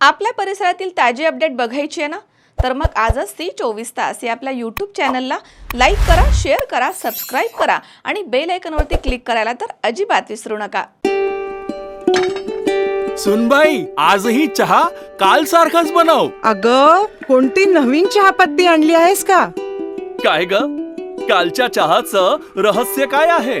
आपल्या परिसरातील ताजी अपडेट बघायची आहे ना? तर मग आजच ती चोवीस तास या आपल्या यूट्यूब चॅनलला लाईक करा शेअर करा सबस्क्राईब करा आणि बेल आयकॉनवरती क्लिक करायला तर अजिबात विसरू नका. सुनबाई आजही चहा काल सारखाच बनव. अग कोणती नवीन चहापत्ती आणली आहेस का? काय ग? कालच्या चहाचं रहस्य काय आहे?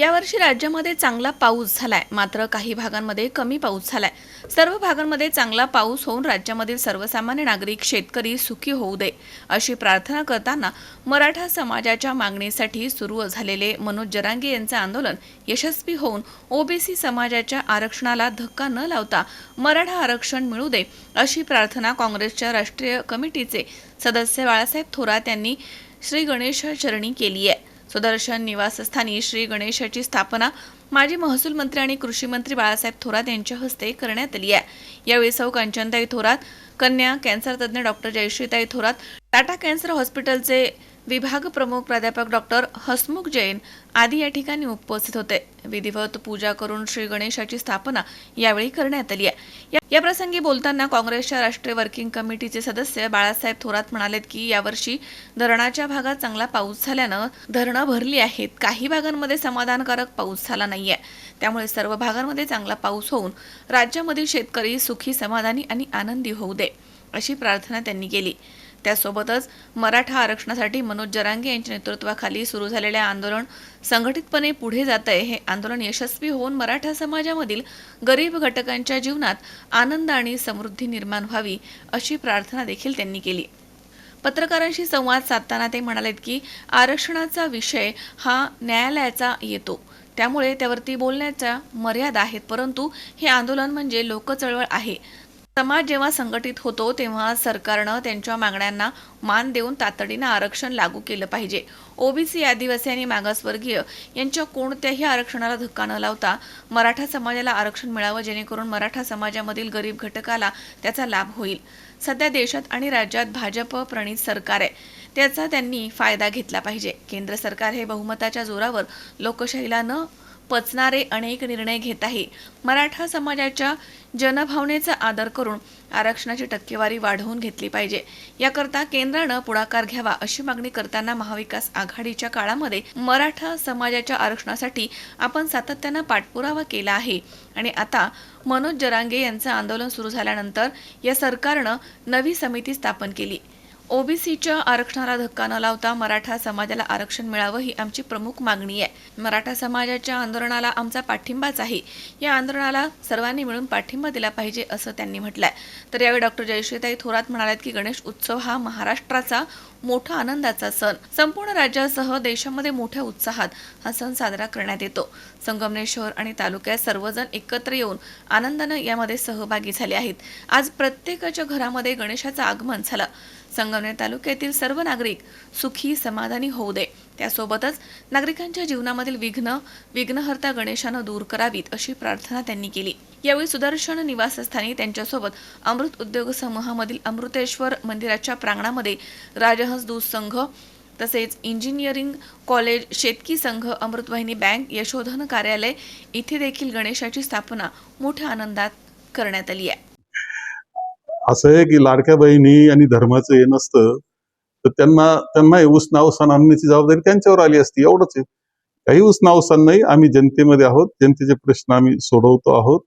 यावर्षी राज्यामध्ये चांगला पाऊस झालाय. मात्र काही भागांमध्ये कमी पाऊस झालाय. सर्व भागांमध्ये चांगला पाऊस होऊन राज्यामधील सर्वसामान्य नागरिक शेतकरी सुखी होऊ दे अशी प्रार्थना करताना मराठा समाजाच्या मागणीसाठी सुरू झालेले मनोज जरांगे यांचे आंदोलन यशस्वी होऊन ओबीसी समाजाच्या आरक्षणाला धक्का न लावता मराठा आरक्षण मिळू दे अशी प्रार्थना काँग्रेसच्या राष्ट्रीय कमिटीचे सदस्य बाळासाहेब थोरात यांनी श्री गणेश चरणी केली आहे. सुदर्शन निवासस्थानी श्री गणेशाची स्थापना माजी महसूल मंत्री आणि कृषी मंत्री बाळासाहेब थोरात यांच्या हस्ते करण्यात आली आहे. यावेळी सौ कंचनताई थोरात कन्या कॅन्सर तज्ज्ञ डॉक्टर जयश्रीताई थोरात टाटा कॅन्सर हॉस्पिटलचे विभाग प्रमुख प्राध्यापक डॉक्टर हसमुख जैन आदी या ठिकाणी उपस्थित होते. विधिवत पूजा करून श्री गणेशाची स्थापना यावेळी करण्यात आली आहे. या- प्रसंगी बोलताना काँग्रेसच्या राष्ट्रीय वर्किंग कमिटीचे सदस्य बाळासाहेब थोरात म्हणालेत की यावर्षी धरणाच्या भागात चांगला पाऊस झाल्यानं धरणं भरली आहेत. काही भागांमध्ये समाधानकारक पाऊस झाला नाहीये. त्यामुळे सर्व भागांमध्ये चांगला पाऊस होऊन राज्यामधील शेतकरी सुखी समाधानी आणि आनंदी होऊ दे अशी प्रार्थना त्यांनी केली. त्यासोबतच मराठा आरक्षणासाठी मनोज जरांगे यांच्या नेतृत्वाखाली सुरू झालेले आंदोलन संघटितपणे पुढे जात आहे हे आंदोलन यशस्वी होऊन मराठा समाजामधील गरीब घटकांच्या जीवनात आनंद आणि समृद्धी निर्माण व्हावी अशी प्रार्थना देखील त्यांनी केली. पत्रकारांशी संवाद साधताना ते म्हणालेत की आरक्षणाचा विषय हा न्यायालयाचा येतो. त्यामुळे त्यावरती बोलण्याच्या मर्यादा आहेत परंतु हे आंदोलन म्हणजे लोकचळवळ आहे. समाज जेव्हा संघटित होतो तेव्हा सरकारनं त्यांच्या मागण्यांना मान देऊन तातडीनं आरक्षण लागू केलं पाहिजे. ओबीसी आदिवासी आणि मागासवर्गीय यांच्या कोणत्याही आरक्षणाला धक्का न लावता मराठा समाजाला आरक्षण मिळावं जेणेकरून मराठा समाजामधील गरीब घटकाला त्याचा लाभ होईल. सध्या देशात आणि राज्यात भाजप प्रणित सरकार आहे. त्याचा त्यांनी फायदा घेतला पाहिजे. केंद्र सरकार हे बहुमताच्या जोरावर लोकशाहीला न पचणारे अनेक निर्णय घेत आहे. मराठा समाजाच्या जनभावनेचा आदर करून आरक्षणाची टक्केवारी वाढवून घेतली पाहिजे. याकरता केंद्रानं पुढाकार घ्यावा अशी मागणी करताना महाविकास आघाडीच्या काळामध्ये मराठा समाजाच्या आरक्षणासाठी आपण सातत्यानं पाठपुरावा केला आहे. आणि आता मनोज जरांगे यांचं आंदोलन सुरू झाल्यानंतर या सरकारनं नवी समिती स्थापन केली. ओबीसीच्या आरक्षणाला धक्का न लावता मराठा समाजाला आरक्षण मिळावं ही आमची प्रमुख मागणी आहे. मराठा समाजाच्या आंदोलनाला आमचा पाठिंबाच आहे. या आंदोलनाला सर्वांनी मिळून पाठिंबा दिला पाहिजे असं त्यांनी म्हटलंय. तर यावेळी डॉक्टर जयश्रीताई थोरात म्हणाल्यात की गणेश उत्सव हा महाराष्ट्राचा मोठा आनंदाचा सण. संपूर्ण राज्यासह देशामध्ये मोठ्या उत्साहात हा सण साजरा करण्यात येतो. संगमनेर शहर आणि तालुक्यात सर्वजण एकत्र येऊन आनंदानं यामध्ये सहभागी झाले आहेत. आज प्रत्येकाच्या घरामध्ये गणेशाचं आगमन झालं. संगमनेर तालुक्यातील सर्व नागरिक सुखी समाधानी होऊ दे. त्यासोबतच नागरिकांच्या जीवनामधील विघ्न विघ्नहर्ता गणेशानं दूर करावीत अशी प्रार्थना त्यांनी केली. यावेळी सुदर्शन निवासस्थानी त्यांच्यासोबत अमृत उद्योग समूहामधील अमृतेश्वर मंदिराच्या प्रांगणामध्ये राजहंस दूध संघ तसेच इंजिनिअरिंग कॉलेज शेतकी संघ अमृतवाहिनी बँक यशोधन कार्यालय इथे देखील गणेशाची स्थापना मोठ्या आनंदात करण्यात आली आहे. असं आहे की लाडक्या बहिणी आणि धर्माचं हे नसतं तर त्यांना त्यांना हे उसना अवसान आणण्याची जबाबदारी त्यांच्यावर आली असती एवढंच आहे. काही उसना अवसान नाही आम्ही जनतेमध्ये आहोत जनतेचे प्रश्न आम्ही सोडवतो आहोत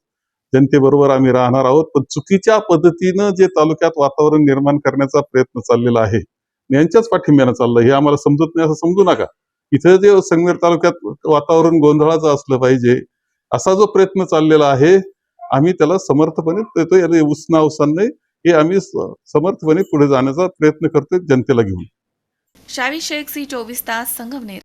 जनतेबरोबर आम्ही राहणार आहोत पण चुकीच्या पद्धतीनं जे तालुक्यात वातावरण निर्माण करण्याचा प्रयत्न चाललेला आहे यांच्याच पाठिंब्यानं चाललं हे आम्हाला समजत नाही असं समजू नका. इथं जे संगमेर तालुक्यात वातावरण गोंधळाचं असलं पाहिजे असा जो प्रयत्न चाललेला आहे आम्ही त्याला समर्थपणे देतो याला उसना अवसान नाही हे आम्ही समर्थपणे पुढे जाण्याचा प्रयत्न करतोय जनतेला घेऊन. शावी शेख सी चोवीस तास संगमनेर.